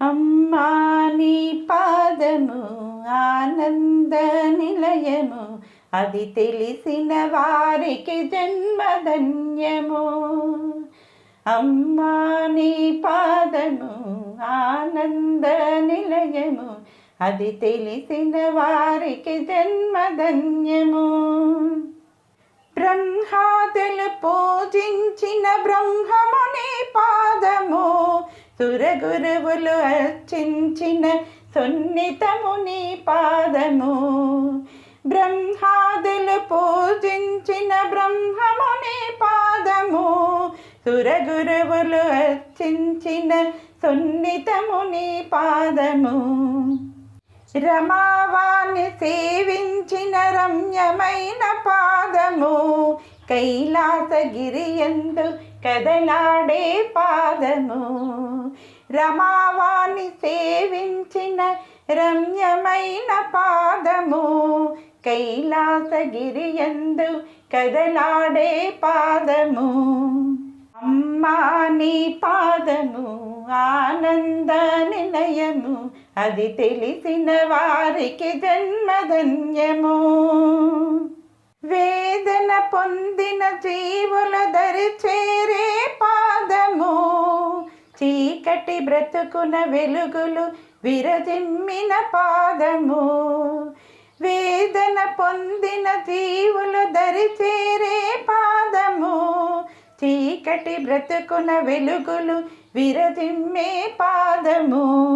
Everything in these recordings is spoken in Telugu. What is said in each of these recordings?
అమ్మా నీ పాదము ఆనంద నిలయము. అది తెలిసిన వారికి జన్మధన్యము అమ్మా నీ పాదము ఆనంద నిలయము. అది తెలిసిన వారికి జన్మధన్యము బ్రహ్మాదులు పూజించిన బ్రహ్మమా సురగురువులు అర్చించిన సున్నితముని పాదము. బ్రహ్మాదులు పూజించిన బ్రహ్మముని పాదము. సురగురువులు అర్చించిన సున్నితముని పాదము. రమావాణి సేవించిన రమ్యమైన పాదము. కైలాసగిరి ఎందు కదలాడే పాదము రమావాణి సేవించిన రమ్యమైన పాదము కైలాసగిరి ఎందు కదలాడే పాదము అమ్మా నీ పాదము ఆనంద నిలయము అది తెలిసిన వారికి జన్మధన్యము వేదన పొందిన జీవుల దరి చేరే పాదము. చీకటి బ్రతుకున వెలుగులు విరజిమ్మిన పాదము. వేదన పొందిన జీవుల దరి చేరే పాదము. చీకటి బ్రతుకున వెలుగులు విరజిమ్మే పాదము.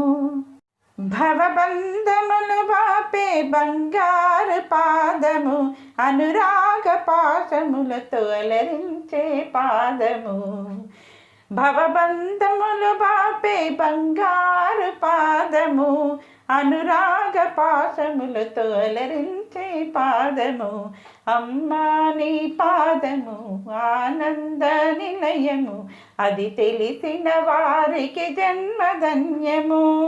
భవబంధములు బాపే బంగారు పాదము. అనురాగ పాశములతో అలరించే పాదము. భవబంధములు బాపే బంగారు పాదము. అనురాగ పాశములతో అలరించే పాదము. అమ్మా నీ పాదము ఆనంద నిలయము. అది తెలిసిన వారికి జన్మధన్యము.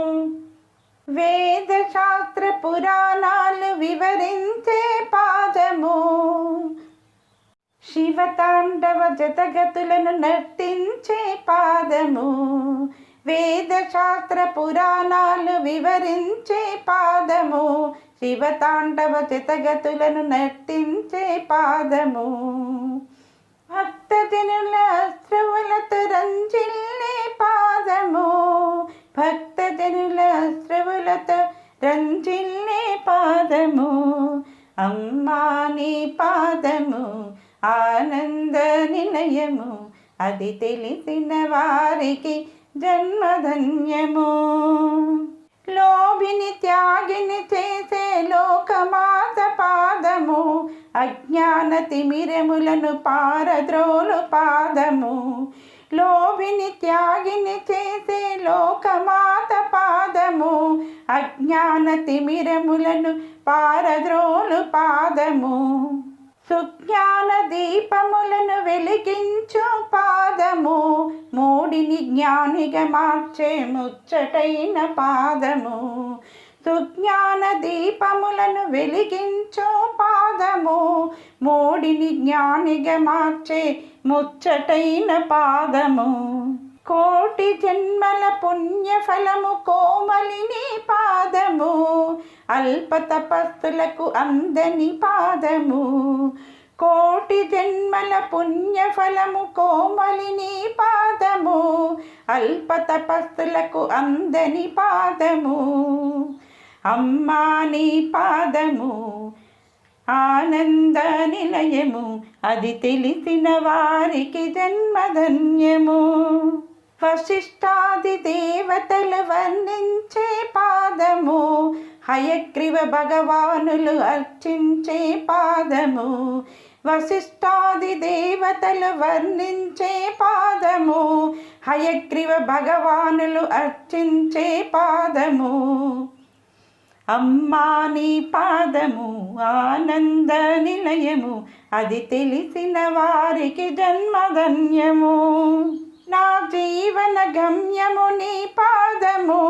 వేద శాస్త్ర పురాణాలు వివరించే పాదము. శివతాండవ జతగతులను నర్తించే పాదము. వేద శాస్త్ర పురాణాలు వివరించే పాదము. శివతాండవ జతగతులను నర్తించే పాదము. భక్తజనుల అశ్రువులతో రంజిల్ రంజిల్లే పాదము అమ్మా నీ పాదము ఆనంద నిలయము అది తెలిసిన వారికి జన్మధన్యము. లోభిని త్యాగిని చేసే లోకమాత పాదము అజ్ఞాన తిమిరములను పారద్రోలు పాదము. లోభిని త్యాగిని చేసే లోకమాత పాదము అజ్ఞాన తిమిరములను పారద్రోలు పాదము. సుజ్ఞాన దీపములను వెలిగించు పాదము. మూడిని జ్ఞానిగా మార్చే ముచ్చటైన పాదము. సుజ్ఞాన దీపములను వెలిగించు పాదము. మూడిని జ్ఞానిగా మార్చే ముచ్చటైన పాదము. కోటి జన్మల పుణ్యఫలము కోమలిని పాదము అల్ప తపస్సులకు అందని పాదము. కోటి జన్మల పుణ్యఫలము కోమలిని పాదము అల్ప తపస్సులకు అందని పాదము. అమ్మా నీ పాదము ఆనంద నిలయము అది తెలిసిన వారికి జన్మధన్యము. వశిష్టాది దేవతలు వర్ణించే పాదము హయగ్రీవ భగవానులు అర్చించే పాదము. వశిష్టాది దేవతలు వర్ణించే పాదము హయగ్రీవ భగవానులు అర్చించే పాదము. అమ్మా నీ పాదము ఆనంద నిలయము అది తెలిసిన వారికి జన్మధన్యము. నా జీవన గమ్యము నీ పాదము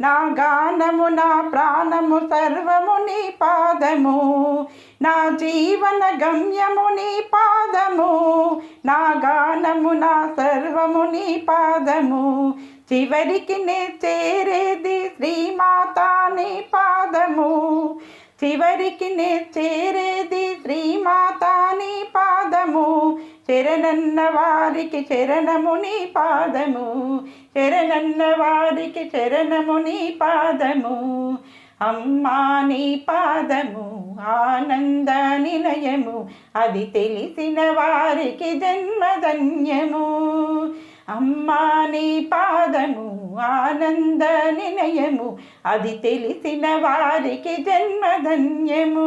నా గానము నా ప్రాణము సర్వము నీ పాదము. నా జీవన గమ్యము నీ పాదము నా గానము నా సర్వము నీ పాదము. చివరికి నే చేరేది శ్రీమాతా నీ పాదము. చివరికి నే చే శరణన్న వారికి శరణము నీ పాదము. శరణన్న వారికి శరణము నీ పాదము. అమ్మా నీ పాదము ఆనంద నిలయము. అది తెలిసిన వారికి జన్మధన్యము అమ్మా నీ పాదము ఆనంద నిలయము. అది తెలిసిన వారికి జన్మధన్యము